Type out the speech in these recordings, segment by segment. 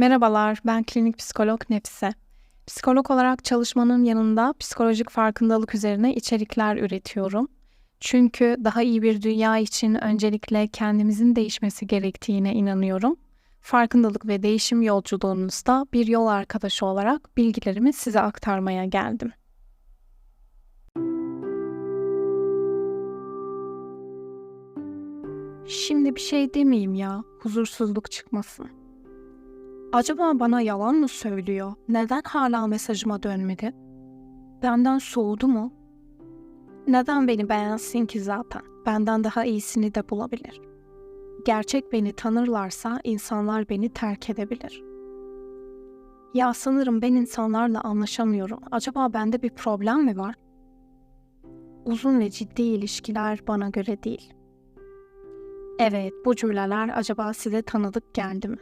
Merhabalar, ben klinik psikolog Nefise. Psikolog olarak çalışmanın yanında psikolojik farkındalık üzerine içerikler üretiyorum. Çünkü daha iyi bir dünya için öncelikle kendimizin değişmesi gerektiğine inanıyorum. Farkındalık ve değişim yolculuğunuzda bir yol arkadaşı olarak bilgilerimi size aktarmaya geldim. Şimdi bir şey demeyeyim ya, huzursuzluk çıkmasın. Acaba bana yalan mı söylüyor? Neden hala mesajıma dönmedi? Benden soğudu mu? Neden beni beğensin ki zaten? Benden daha iyisini de bulabilir. Gerçek beni tanırlarsa insanlar beni terk edebilir. Ya sanırım ben insanlarla anlaşamıyorum. Acaba bende bir problem mi var? Uzun ve ciddi ilişkiler bana göre değil. Evet, bu cümleler acaba size tanıdık geldi mi?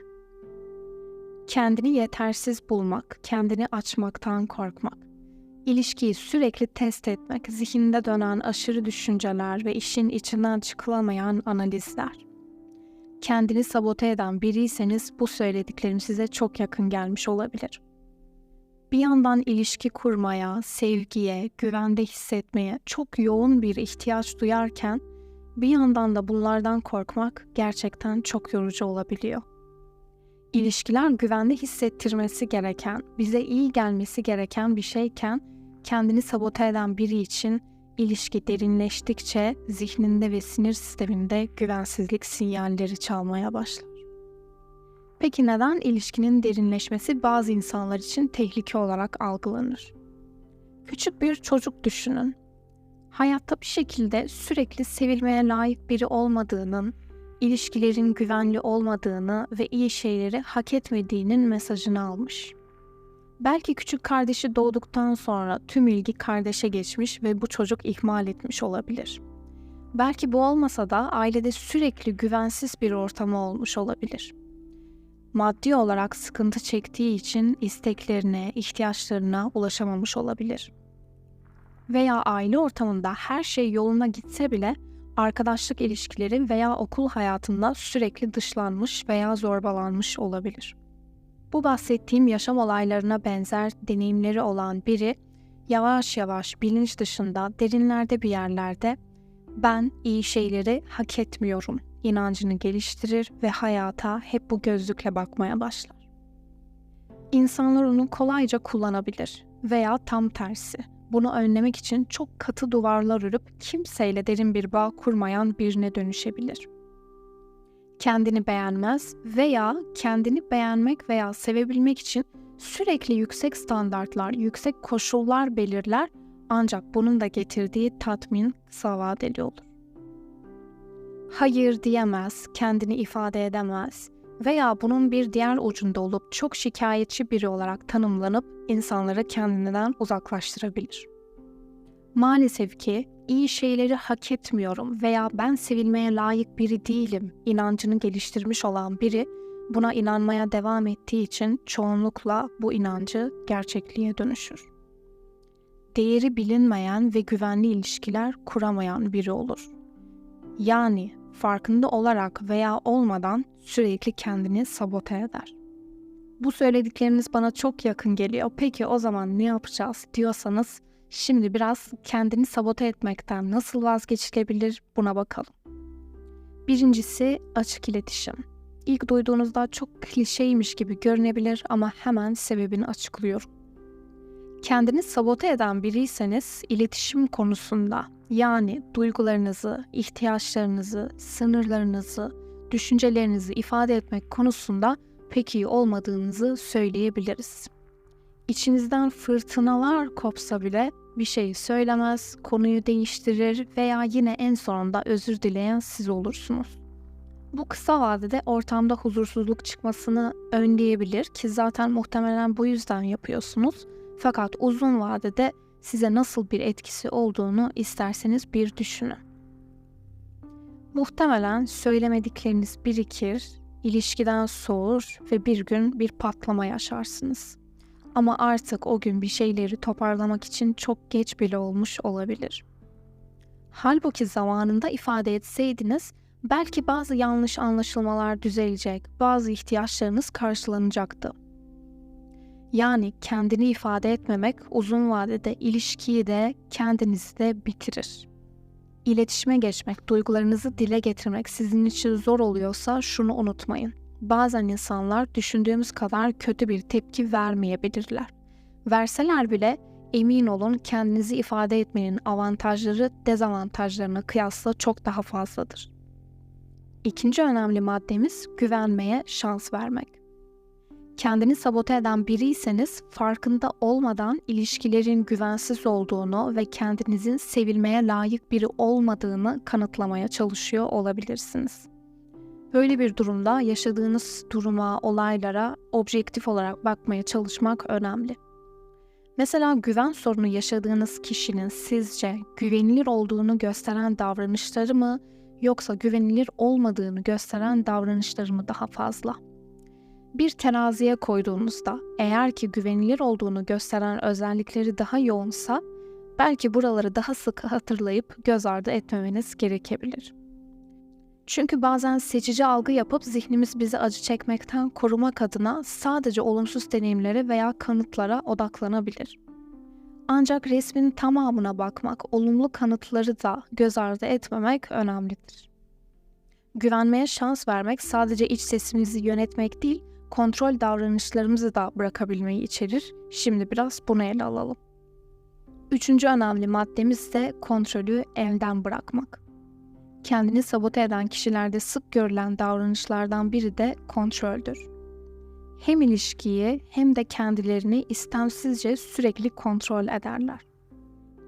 Kendini yetersiz bulmak, kendini açmaktan korkmak, ilişkiyi sürekli test etmek, zihinde dönen aşırı düşünceler ve işin içinden çıkılamayan analizler. Kendini sabote eden biriyseniz bu söylediklerim size çok yakın gelmiş olabilir. Bir yandan ilişki kurmaya, sevgiye, güvende hissetmeye çok yoğun bir ihtiyaç duyarken bir yandan da bunlardan korkmak gerçekten çok yorucu olabiliyor ilişkiler güvende hissettirmesi gereken, bize iyi gelmesi gereken bir şeyken kendini sabote eden biri için ilişki derinleştikçe zihninde ve sinir sisteminde güvensizlik sinyalleri çalmaya başlar. Peki neden ilişkinin derinleşmesi bazı insanlar için tehlike olarak algılanır? Küçük bir çocuk düşünün. Hayatta bir şekilde sürekli sevilmeye layık biri olmadığının, ilişkilerin güvenli olmadığını ve iyi şeyleri hak etmediğinin mesajını almış. Belki küçük kardeşi doğduktan sonra tüm ilgi kardeşe geçmiş ve bu çocuk ihmal etmiş olabilir. Belki bu olmasa da ailede sürekli güvensiz bir ortamı olmuş olabilir. Maddi olarak sıkıntı çektiği için isteklerine, ihtiyaçlarına ulaşamamış olabilir. Veya aile ortamında her şey yoluna gitse bile arkadaşlık ilişkileri veya okul hayatında sürekli dışlanmış veya zorbalanmış olabilir. Bu bahsettiğim yaşam olaylarına benzer deneyimleri olan biri yavaş yavaş bilinç dışında derinlerde bir yerlerde ben iyi şeyleri hak etmiyorum inancını geliştirir ve hayata hep bu gözlükle bakmaya başlar. İnsanlar onu kolayca kullanabilir veya tam tersi bunu önlemek için çok katı duvarlar örüp kimseyle derin bir bağ kurmayan birine dönüşebilir. Kendini beğenmez veya kendini beğenmek veya sevebilmek için sürekli yüksek standartlar, yüksek koşullar belirler ancak bunun da getirdiği tatmin kısa vadeli olur. Hayır diyemez, kendini ifade edemez veya bunun bir diğer ucunda olup çok şikayetçi biri olarak tanımlanıp insanları kendinden uzaklaştırabilir. Maalesef ki iyi şeyleri hak etmiyorum veya ben sevilmeye layık biri değilim inancını geliştirmiş olan biri buna inanmaya devam ettiği için çoğunlukla bu inancı gerçekliğe dönüşür. Değeri bilinmeyen ve güvenli ilişkiler kuramayan biri olur. Yani farkında olarak veya olmadan sürekli kendini sabote eder. Bu söyledikleriniz bana çok yakın geliyor. Peki o zaman ne yapacağız diyorsanız şimdi biraz kendini sabote etmekten nasıl vazgeçilebilir buna bakalım. Birincisi açık iletişim. İlk duyduğunuzda çok klişeymiş gibi görünebilir ama hemen sebebini açıklıyorum. Kendini sabote eden biriyseniz iletişim konusunda yani duygularınızı, ihtiyaçlarınızı, sınırlarınızı, düşüncelerinizi ifade etmek konusunda pek iyi olmadığınızı söyleyebiliriz. İçinizden fırtınalar kopsa bile bir şeyi söylemez, konuyu değiştirir veya yine en sonunda özür dileyen siz olursunuz. Bu kısa vadede ortamda huzursuzluk çıkmasını önleyebilir ki zaten muhtemelen bu yüzden yapıyorsunuz. Fakat uzun vadede size nasıl bir etkisi olduğunu isterseniz bir düşünün. Muhtemelen söylemedikleriniz birikir, ilişkiden soğur ve bir gün bir patlama yaşarsınız. Ama artık o gün bir şeyleri toparlamak için çok geç bile olmuş olabilir. Halbuki zamanında ifade etseydiniz Belki bazı yanlış anlaşılmalar düzelecek, bazı ihtiyaçlarınız karşılanacaktı. Yani kendini ifade etmemek uzun vadede ilişkiyi de kendinizi de bitirir. İletişime geçmek, duygularınızı dile getirmek sizin için zor oluyorsa şunu unutmayın. Bazen insanlar düşündüğümüz kadar kötü bir tepki vermeyebilirler. Verseler bile emin olun kendinizi ifade etmenin avantajları dezavantajlarına kıyasla çok daha fazladır. İkinci önemli maddemiz güvenmeye şans vermek. Kendini sabote eden biriyseniz farkında olmadan ilişkilerin güvensiz olduğunu ve kendinizin sevilmeye layık biri olmadığını kanıtlamaya çalışıyor olabilirsiniz. Böyle bir durumda yaşadığınız duruma, olaylara objektif olarak bakmaya çalışmak önemli. Mesela güven sorunu yaşadığınız kişinin sizce güvenilir olduğunu gösteren davranışları mı yoksa güvenilir olmadığını gösteren davranışları mı daha fazla? Bir teraziye koyduğunuzda eğer ki güvenilir olduğunu gösteren özellikleri daha yoğunsa belki buraları daha sık hatırlayıp göz ardı etmemeniz gerekebilir. Çünkü bazen seçici algı yapıp zihnimiz bizi acı çekmekten korumak adına sadece olumsuz deneyimlere veya kanıtlara odaklanabilir. Ancak resmin tamamına bakmak, olumlu kanıtları da göz ardı etmemek önemlidir. Güvenmeye şans vermek sadece iç sesimizi yönetmek değil, kontrol davranışlarımızı da bırakabilmeyi içerir. Şimdi biraz bunu ele alalım. Üçüncü önemli maddemiz ise kontrolü elden bırakmak. Kendini sabote eden kişilerde sık görülen davranışlardan biri de kontroldür. Hem ilişkiyi hem de kendilerini istemsizce sürekli kontrol ederler.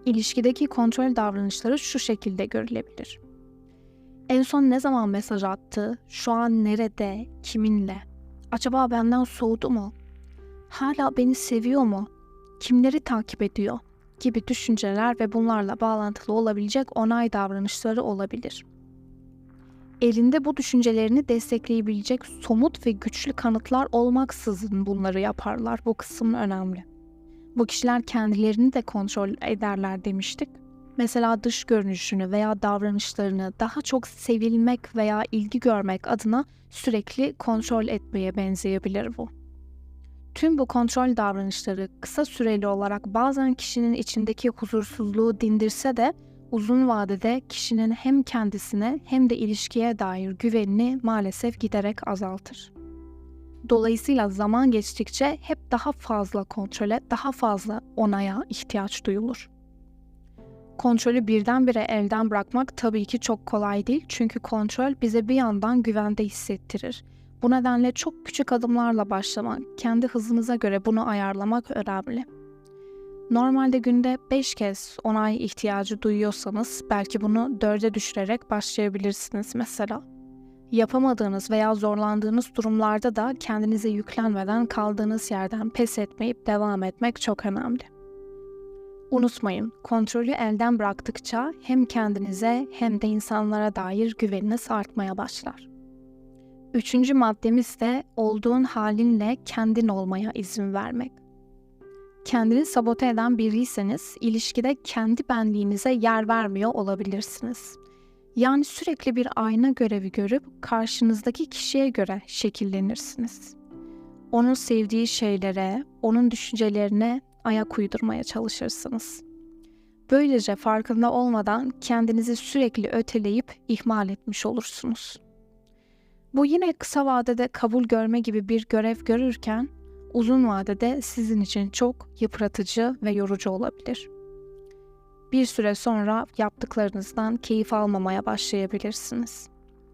İlişkideki kontrol davranışları şu şekilde görülebilir. En son ne zaman mesaj attı? Şu an nerede? Kiminle? Acaba benden soğudu mu? Hala beni seviyor mu? Kimleri takip ediyor? gibi düşünceler ve bunlarla bağlantılı olabilecek onay davranışları olabilir. Elinde bu düşüncelerini destekleyebilecek somut ve güçlü kanıtlar olmaksızın bunları yaparlar. Bu kısım önemli. Bu kişiler kendilerini de kontrol ederler demiştik. Mesela dış görünüşünü veya davranışlarını daha çok sevilmek veya ilgi görmek adına sürekli kontrol etmeye benzeyebilir bu. Tüm bu kontrol davranışları kısa süreli olarak bazen kişinin içindeki huzursuzluğu dindirse de uzun vadede kişinin hem kendisine hem de ilişkiye dair güvenini maalesef giderek azaltır. Dolayısıyla zaman geçtikçe hep daha fazla kontrole, daha fazla onaya ihtiyaç duyulur. Kontrolü birdenbire elden bırakmak tabii ki çok kolay değil çünkü kontrol bize bir yandan güvende hissettirir bu nedenle çok küçük adımlarla başlamak, kendi hızınıza göre bunu ayarlamak önemli. Normalde günde 5 kez onay ihtiyacı duyuyorsanız belki bunu 4'e düşürerek başlayabilirsiniz mesela. Yapamadığınız veya zorlandığınız durumlarda da kendinize yüklenmeden kaldığınız yerden pes etmeyip devam etmek çok önemli. Unutmayın, kontrolü elden bıraktıkça hem kendinize hem de insanlara dair güveniniz artmaya başlar. Üçüncü maddemiz de olduğun halinle kendin olmaya izin vermek. Kendini sabote eden biriyseniz ilişkide kendi benliğinize yer vermiyor olabilirsiniz. Yani sürekli bir ayna görevi görüp karşınızdaki kişiye göre şekillenirsiniz. Onun sevdiği şeylere, onun düşüncelerine ayak uydurmaya çalışırsınız. Böylece farkında olmadan kendinizi sürekli öteleyip ihmal etmiş olursunuz.'' Bu yine kısa vadede kabul görme gibi bir görev görürken uzun vadede sizin için çok yıpratıcı ve yorucu olabilir. Bir süre sonra yaptıklarınızdan keyif almamaya başlayabilirsiniz.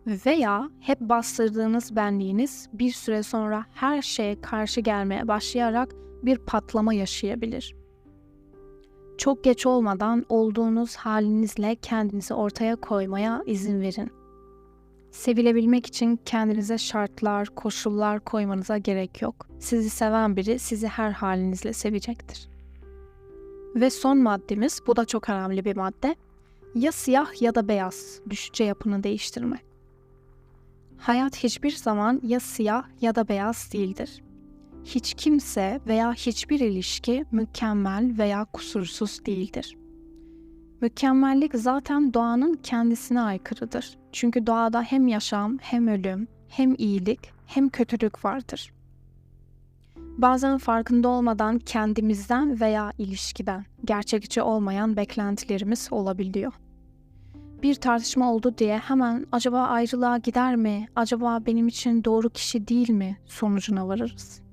Veya hep bastırdığınız benliğiniz bir süre sonra her şeye karşı gelmeye başlayarak bir patlama yaşayabilir. Çok geç olmadan olduğunuz halinizle kendinizi ortaya koymaya izin verin. Sevilebilmek için kendinize şartlar, koşullar koymanıza gerek yok. Sizi seven biri sizi her halinizle sevecektir. Ve son maddemiz, bu da çok önemli bir madde. Ya siyah ya da beyaz düşünce yapını değiştirmek. Hayat hiçbir zaman ya siyah ya da beyaz değildir. Hiç kimse veya hiçbir ilişki mükemmel veya kusursuz değildir. Mükemmellik zaten doğanın kendisine aykırıdır. Çünkü doğada hem yaşam, hem ölüm, hem iyilik, hem kötülük vardır. Bazen farkında olmadan kendimizden veya ilişkiden gerçekçi olmayan beklentilerimiz olabiliyor. Bir tartışma oldu diye hemen acaba ayrılığa gider mi, acaba benim için doğru kişi değil mi sonucuna varırız.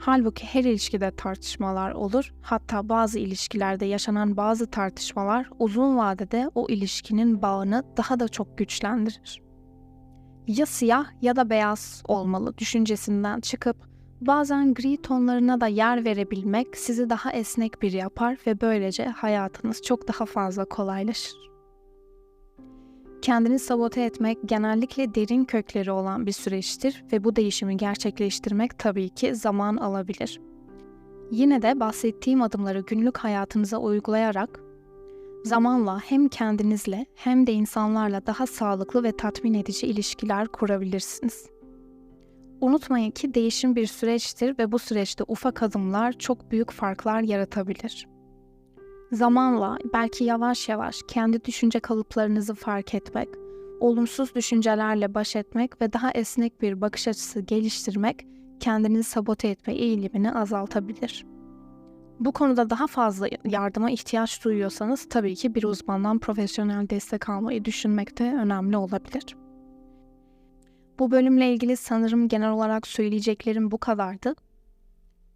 Halbuki her ilişkide tartışmalar olur. Hatta bazı ilişkilerde yaşanan bazı tartışmalar uzun vadede o ilişkinin bağını daha da çok güçlendirir. Ya siyah ya da beyaz olmalı düşüncesinden çıkıp bazen gri tonlarına da yer verebilmek sizi daha esnek bir yapar ve böylece hayatınız çok daha fazla kolaylaşır. Kendini sabote etmek genellikle derin kökleri olan bir süreçtir ve bu değişimi gerçekleştirmek tabii ki zaman alabilir. Yine de bahsettiğim adımları günlük hayatınıza uygulayarak zamanla hem kendinizle hem de insanlarla daha sağlıklı ve tatmin edici ilişkiler kurabilirsiniz. Unutmayın ki değişim bir süreçtir ve bu süreçte ufak adımlar çok büyük farklar yaratabilir. Zamanla, belki yavaş yavaş kendi düşünce kalıplarınızı fark etmek, olumsuz düşüncelerle baş etmek ve daha esnek bir bakış açısı geliştirmek kendinizi sabote etme eğilimini azaltabilir. Bu konuda daha fazla yardıma ihtiyaç duyuyorsanız tabii ki bir uzmandan profesyonel destek almayı düşünmek de önemli olabilir. Bu bölümle ilgili sanırım genel olarak söyleyeceklerim bu kadardı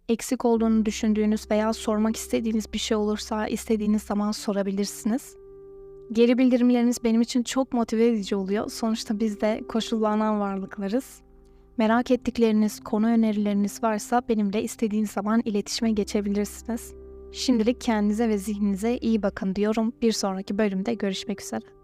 eksik olduğunu düşündüğünüz veya sormak istediğiniz bir şey olursa istediğiniz zaman sorabilirsiniz. Geri bildirimleriniz benim için çok motive edici oluyor. Sonuçta biz de koşullanan varlıklarız. Merak ettikleriniz, konu önerileriniz varsa benimle istediğiniz zaman iletişime geçebilirsiniz. Şimdilik kendinize ve zihninize iyi bakın diyorum. Bir sonraki bölümde görüşmek üzere.